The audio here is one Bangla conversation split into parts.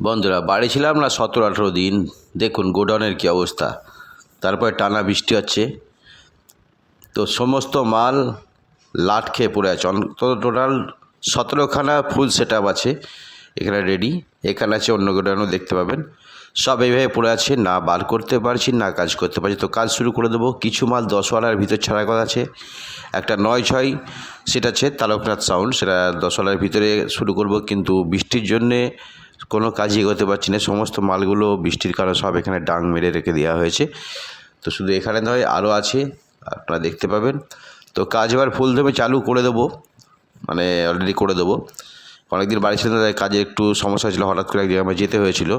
বন্ধুরা, বাড়ি ছিলাম না সতেরো আঠেরো দিন। দেখুন, গোডাউনের কী অবস্থা। তারপরে টানা বৃষ্টি হচ্ছে। তো সমস্ত মাল লাট খেয়ে পড়ে আছে। অন্তত টোটাল সতেরোখানা ফুল সেট আছে। এখানে রেডি এখানে আছে অন্য গোডাউনও দেখতে পাবেন। সব এইভাবে পড়ে আছে। না বার করতে পারছি, না কাজ করতে পারছি। তো কাজ শুরু করে দেবো। কিছু মাল দশওয়ালার ভিতর ছাড়ার কথা আছে। একটা নয় ছয় সেটা আছে তারকনাথ সাউন্ড সেটা দশওয়ালার ভিতরে শুরু করব। কিন্তু বৃষ্টির জন্যে কোনো কাজই এগোতে পারছি না। সমস্ত মালগুলো বৃষ্টির কারণে সব এখানে ডাং মেরে রেখে দেওয়া হয়েছে। তো শুধু এখানে নয় আরও আছে, আপনারা দেখতে পাবেন। তো কাজ এবার ফুল দেবে চালু করে দেবো। মানে অলরেডি করে দেবো। অনেকদিন বাড়ি ছিল তাই কাজে একটু সমস্যা ছিল হঠাৎ করে একদিন আমার যেতে হয়েছিল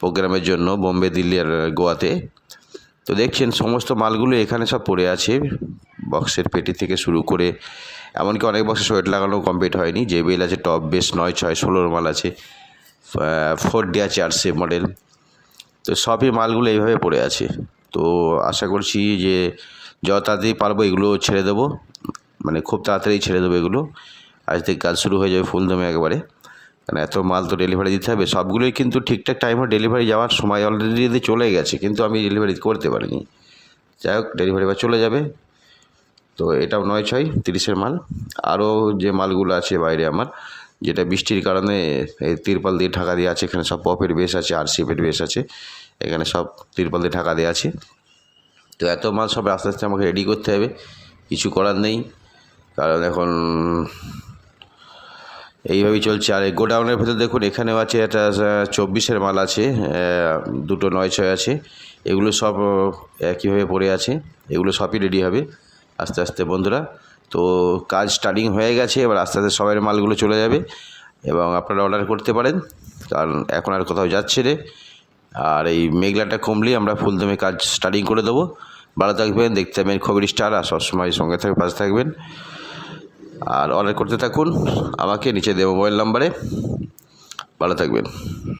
প্রোগ্রামের জন্য, বোম্বে, দিল্লি আর গোয়াতে। তো দেখছেন, সমস্ত মালগুলো এখানে সব পড়ে আছে। বক্সের পেটি থেকে শুরু করে, এমনকি অনেক বক্সে সোয়েট লাগানো কমপ্লিট হয়নি। যে বেল আছে, টপ বেস নয়, ছয়, ষোলোর মাল আছে। ফোর ডি আছে আর সে মডেল তো সবই মালগুলো এইভাবে পড়ে আছে। তো আশা করছি যে যত তাড়াতাড়ি পারব এগুলো ছেড়ে দেবো। মানে খুব তাড়াতাড়ি ছেড়ে দেবো এগুলো। আজ থেকে কাজ শুরু হয়ে যাবে ফুল দমে একবারে। কারণ এত মাল তো ডেলিভারি দিতে হবে। সবগুলোই কিন্তু ঠিকঠাক টাইমে ডেলিভারি যাওয়ার সময় অলরেডি চলে গেছে, কিন্তু আমি ডেলিভারি করতে পারিনি। যাই হোক ডেলিভারি এবার চলে যাবে। তো এটাও নয় ছয়, তিরিশের মাল। আরও যে মালগুলো আছে বাইরে আমার যেটা বৃষ্টির কারণে এই তিরপাল দিয়ে ঢাকা দিয়ে আছে, এখানে সব পপের বেশ আছে, আর সিপের বেশ আছে, এখানে সব তিরপাল দিয়ে ঢাকা দেওয়া আছে। তো এত মাল সব আস্তে আস্তে আমাকে রেডি করতে হবে, কিছু করার নেই, কারণ এখন এইভাবেই চলছে। আর এই গোডাউনের ভেতর দেখুন, এখানেও আছে একটা চব্বিশের মাল আছে দুটো নয় ছয় আছে, এগুলো সব একইভাবে পড়ে আছে, এগুলো সবই রেডি হবে, আস্তে আস্তে বন্ধুরা। তো কাজ স্টার্টিং হয়ে গেছে, এবার আস্তে আস্তে সবাই মালগুলো চলে যাবে এবং আপনারা অর্ডার করতে পারেন। কারণ এখন আর কোথাও যাচ্ছে রে। আর এই মেঘলাটা কমলেই আমরা ফুলদমে কাজ স্টার্টিং করে দেবো। ভালো থাকবেন, দেখতে পাবেন খবর স্টার আর সবসময় সঙ্গে থাকবে পাশে থাকবেন। আর অর্ডার করতে থাকুন, আমাকে নিচে দেবো মোবাইল নাম্বারে ভালো থাকবেন।